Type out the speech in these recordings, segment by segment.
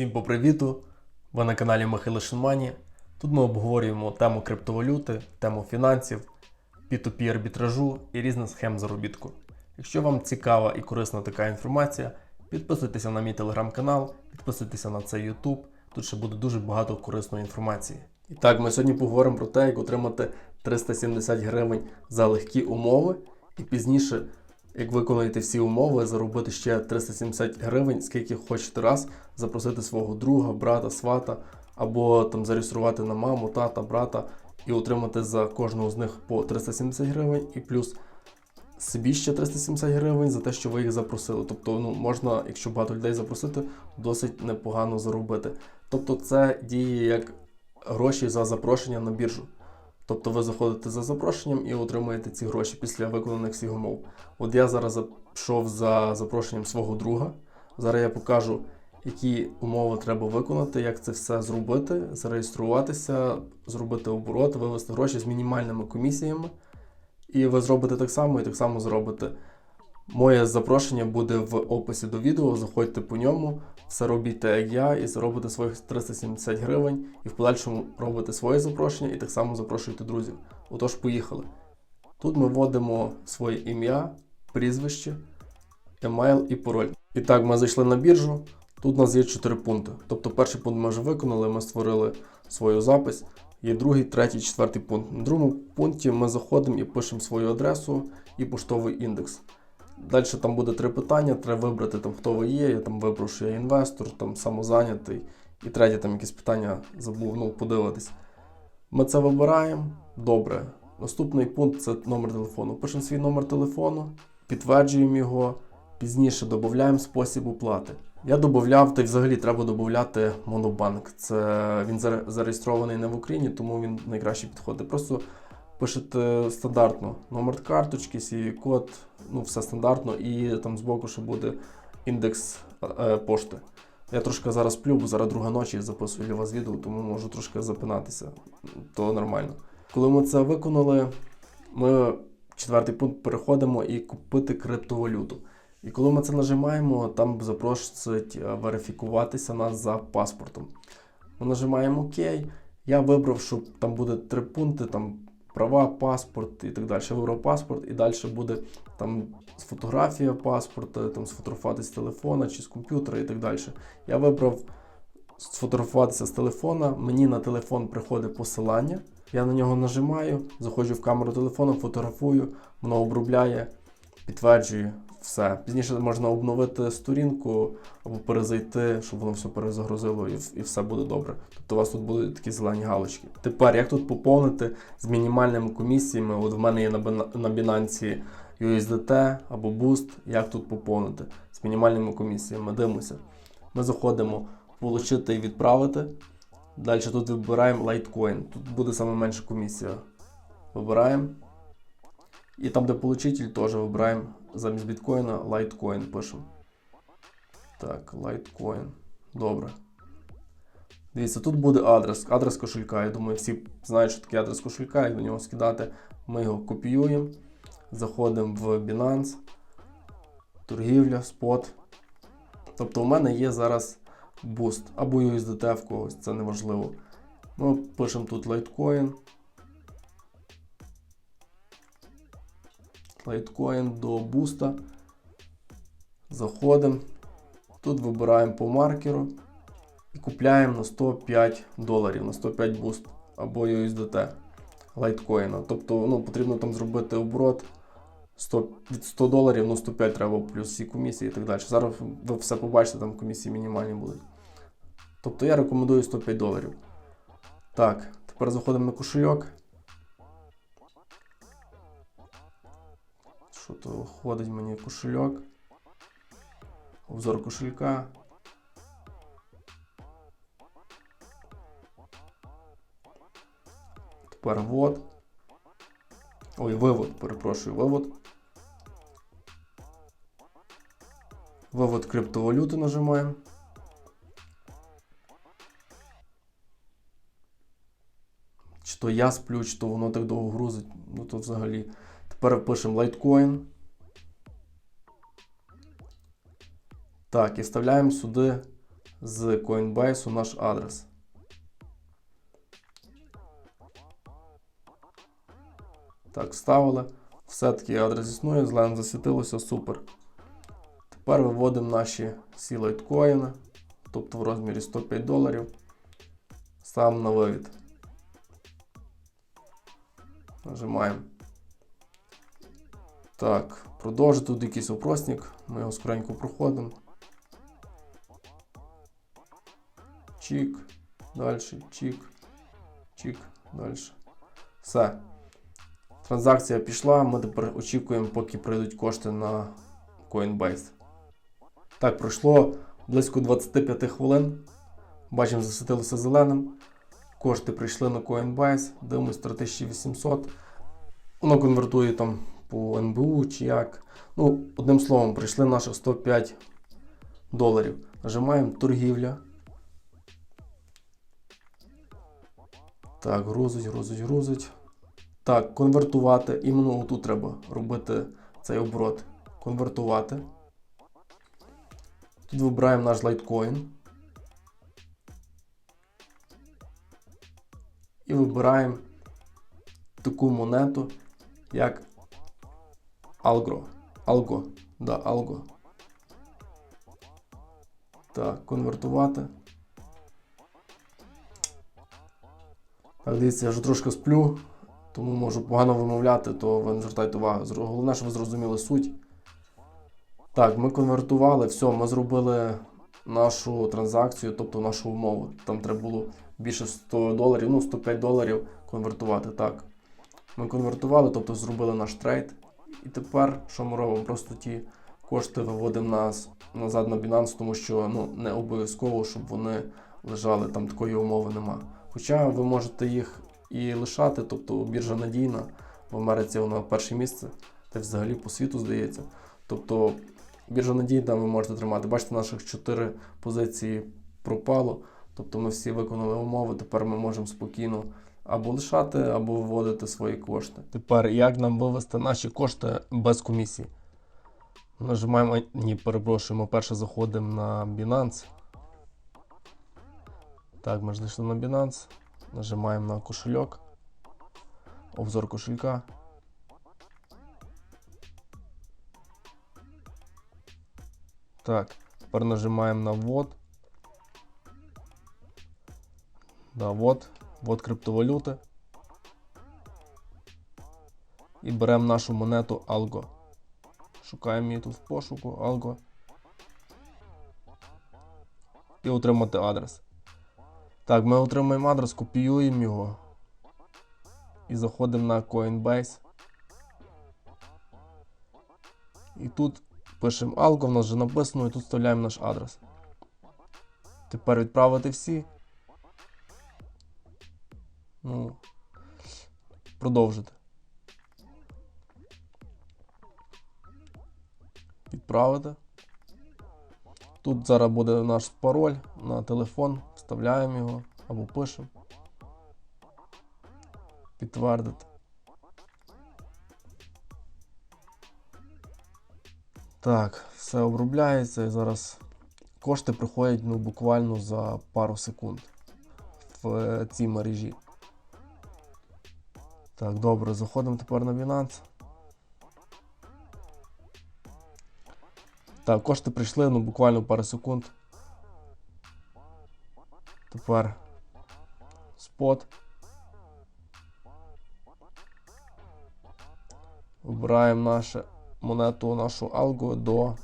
Всім по привіту! Ви на каналі Михайло Шинмані. Тут ми обговорюємо тему криптовалюти, тему фінансів, P2P арбітражу і різних схем заробітку. Якщо вам цікава і корисна така інформація, підписуйтеся на мій телеграм-канал, підписуйтеся на цей YouTube. Тут ще буде дуже багато корисної інформації. І так, ми сьогодні поговоримо про те, як отримати 370 гривень за легкі умови, і пізніше, як виконаєте всі умови, заробити ще 370 гривень, скільки хочете раз, запросити свого друга, брата, свата, або там зареєструвати на маму, тата, брата і отримати за кожного з них по 370 гривень, і плюс собі ще 370 гривень за те, що ви їх запросили. Тобто, ну можна, якщо багато людей запросити, досить непогано заробити. Тобто, це діє як гроші за запрошення на біржу. Тобто ви заходите за запрошенням і отримуєте ці гроші після виконаних всіх умов. От я зараз пішов за запрошенням свого друга. Зараз я покажу, які умови треба виконати, як це все зробити, зареєструватися, зробити оборот, вивести гроші з мінімальними комісіями. І ви зробите так само і так само зробите. Моє запрошення буде в описі до відео. Заходьте по ньому, все робіть так, як я, і заробите своїх 370 гривень, і в подальшому робите своє запрошення і так само запрошуйте друзів. Отож, поїхали. Тут ми вводимо своє ім'я, прізвище, емейл і пароль. І так, ми зайшли на біржу. Тут у нас є 4 пункти. Тобто перший пункт ми вже виконали, ми створили свою запись. Є другий, третій, четвертий пункт. На другому пункті ми заходимо і пишемо свою адресу і поштовий індекс. Далі там буде три питання, треба вибрати там, хто ви є. Я там вибрав, що я інвестор, там самозайнятий. І третє там якісь питання забув, ну, подивитись. Ми це вибираємо. Добре. Наступний пункт це номер телефону. Пишемо свій номер телефону, підтверджуємо його, пізніше додаємо спосіб оплати. Я додав, та й взагалі треба додати Монобанк. Це він зареєстрований не в Україні, тому він найкраще підходить. Просто пишете стандартно номер карточки, cv код, ну все стандартно, і там збоку ще буде індекс е, пошти. Я трошки зараз сплю, бо зараз друга ночі записую для вас відео, тому можу трошки запинатися. То нормально. Коли ми це виконали, ми четвертий пункт переходимо і купити криптовалюту. І коли ми це нажимаємо, там запросить е, верифікуватися нас за паспортом. Ми нажимаємо ОК. Я вибрав, що там буде три пункти: там права, паспорт і так далі. Європаспорт, і далі буде там фотографія паспорта, там сфотографувати з телефона чи з комп'ютера і так далі. Я вибрав сфотографуватися з телефона. Мені на телефон приходить посилання. Я на нього нажимаю, заходжу в камеру телефону, фотографую, воно обробляє, підтверджує все. Пізніше можна обновити сторінку або перезайти, щоб воно все перезагрузило і, і все буде добре. Тобто у вас тут будуть такі зелені галочки. Тепер як тут поповнити з мінімальними комісіями? От в мене є на, Binance USDT або Boost. Як тут поповнити з мінімальними комісіями? Дивимося. Ми заходимо Получити і відправити. Далі тут вибираємо Litecoin. Тут буде саме менша комісія. Вибираємо. І там, де получитель, теж вибираємо замість біткоїна Litecoin пишемо. Так, Litecoin. Добре. Дивіться, тут буде адрес, адрес кошелька. Я думаю, всі знають, що таке адрес кошелька, як до нього скидати. Ми його копіюємо. Заходимо в Binance, торгівля, спот. Тобто у мене є зараз Boost або USDT в когось, це неважливо. Ми пишемо тут Litecoin. Litecoin до буста. Заходимо. Тут вибираємо по маркеру і купляємо на 105 доларів, на 105 буст або USDT лайткоїна. Тобто ну, потрібно там зробити оборот 100, від 100 доларів, ну 105 треба плюс всі комісії і так далі. Зараз ви все побачите, там комісії мінімальні будуть. Тобто я рекомендую 105 доларів. Так, тепер заходимо на кошельок. Що то входить мені кошельок. Обзор кошелька. Тепер ввод. Ой, вивод, перепрошую, вивод. Вивод криптовалюти нажимаємо. Чи то я сплю, чи то воно так довго грузить. Ну то взагалі. Тепер пишемо Litecoin. Так, і вставляємо сюди з Coinbase наш адрес. Так, вставили. Все-таки адрес існує, зеленим засвітилося, супер. Тепер виводимо наші всі лайткоїни, тобто в розмірі 105 доларів. Ставимо на вивід. Нажимаємо. Так, продовжити тут якийсь опросник. Ми його скоренько проходимо. Чік. Далі. Чік. Чік. Далі. Все. Транзакція пішла. Ми тепер очікуємо, поки прийдуть кошти на Coinbase. Так, пройшло близько 25 хвилин. Бачимо, засвітилося зеленим. Кошти прийшли на Coinbase. Дивимось 3800. Воно конвертує там по НБУ чи як. Ну, одним словом, прийшли наші 105 доларів. Нажимаємо торгівля. Так, грузить, грузить, грузить. Так, конвертувати. Іменно тут треба робити цей оборот. Конвертувати. Тут вибираємо наш лайткоін. І вибираємо таку монету, як Algro. Algo. Да, Algo. Так, конвертувати. Так, дивіться, я вже трошки сплю, тому можу погано вимовляти, то ви не звертайте увагу. Головне, щоб ви зрозуміли суть. Так, ми конвертували, все, ми зробили нашу транзакцію, тобто нашу умову. Там треба було більше 100 доларів, ну 105 доларів конвертувати. Так. Ми конвертували, тобто зробили наш трейд. І тепер що ми робимо? Просто ті кошти виводимо нас назад на Binance, тому що ну, не обов'язково, щоб вони лежали, там такої умови нема. Хоча ви можете їх і лишати, тобто біржа надійна, в Америці вона перше місце, та взагалі по світу здається. Тобто біржа надійна ви можете тримати. Бачите, наших 4 позиції пропало. Тобто ми всі виконали умови, тепер ми можемо спокійно або лишати, або виводити свої кошти. Тепер як нам вивести наші кошти без комісії? Нажимаємо, ні, перепрошуємо, перше заходимо на Binance. Так, ми ж зайшли на Binance. Нажимаємо на кошельок. Обзор кошелька. Так, тепер нажимаємо на ввод. Да, вот, вот криптовалюти. І беремо нашу монету Algo. Шукаємо її тут в пошуку Algo. І отримати адрес. Так, ми отримаємо адрес, копіюємо його. І заходимо на Coinbase. І тут пишемо Algo, в нас вже написано, і тут вставляємо наш адрес. Тепер відправити всі. Ну, продовжити. Відправити. Тут зараз буде наш пароль на телефон, вставляємо його або пишемо. Підтвердити. Так, все обробляється і зараз кошти приходять ну, буквально за пару секунд в е, цій мережі. Так, добре, заходимо тепер на Binance. Так, кошти прийшли, ну буквально пару секунд. Тепер спот. Вибираємо нашу монету, нашу алгу до У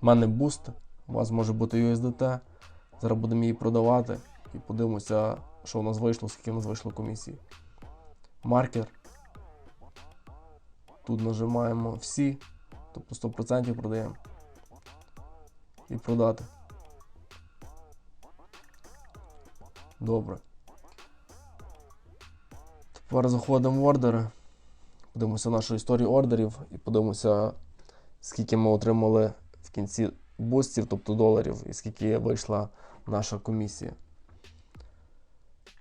мене буст. У вас може бути USDT. Зараз будемо її продавати і подивимося, що у нас вийшло, скільки у нас вийшло комісії. Маркер. Тут нажимаємо всі, тобто 100% продаємо. І продати. Добре. Тепер заходимо в ордери. Подивимося нашу історію ордерів і подивимося, скільки ми отримали в кінці бустів, тобто доларів, і скільки вийшла наша комісія.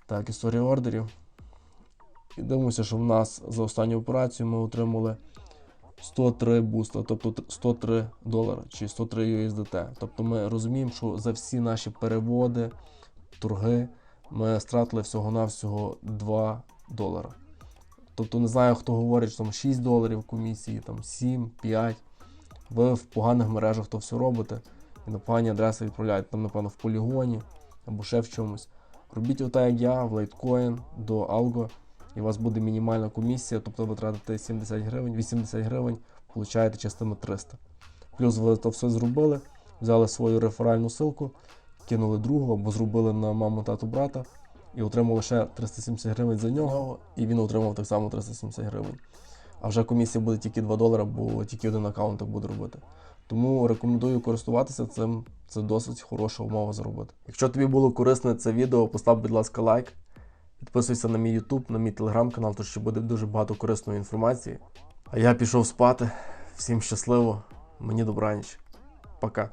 Так, історія ордерів. І дивимося, що в нас за останню операцію ми отримали 103 бустла, тобто 103 долара чи 103 USDT. Тобто ми розуміємо, що за всі наші переводи, торги ми стратили всього-навсього 2 долара. Тобто не знаю, хто говорить, що там 6 доларів комісії, там 7, 5. Ви в поганих мережах то все робите і на погані адреси відправляєте, там, напевно, в полігоні або ще в чомусь. Робіть отак, як я, в Litecoin до Algo, і у вас буде мінімальна комісія, тобто ви тратите 70 гривень, 80 гривень, получаєте частину 300. Плюс ви то все зробили, взяли свою реферальну ссылку, кинули другу або зробили на маму, тату, брата і отримали ще 370 гривень за нього, і він отримав так само 370 гривень. А вже комісія буде тільки 2 долара, бо тільки один аккаунт так буде робити. Тому рекомендую користуватися цим. Це досить хороша умова заробити. Якщо тобі було корисне це відео, постав, будь ласка, лайк. Підписуйся на мій YouTube, на мій телеграм-канал, тому що буде дуже багато корисної інформації. А я пішов спати. Всім щасливо, мені добраніч. Пока.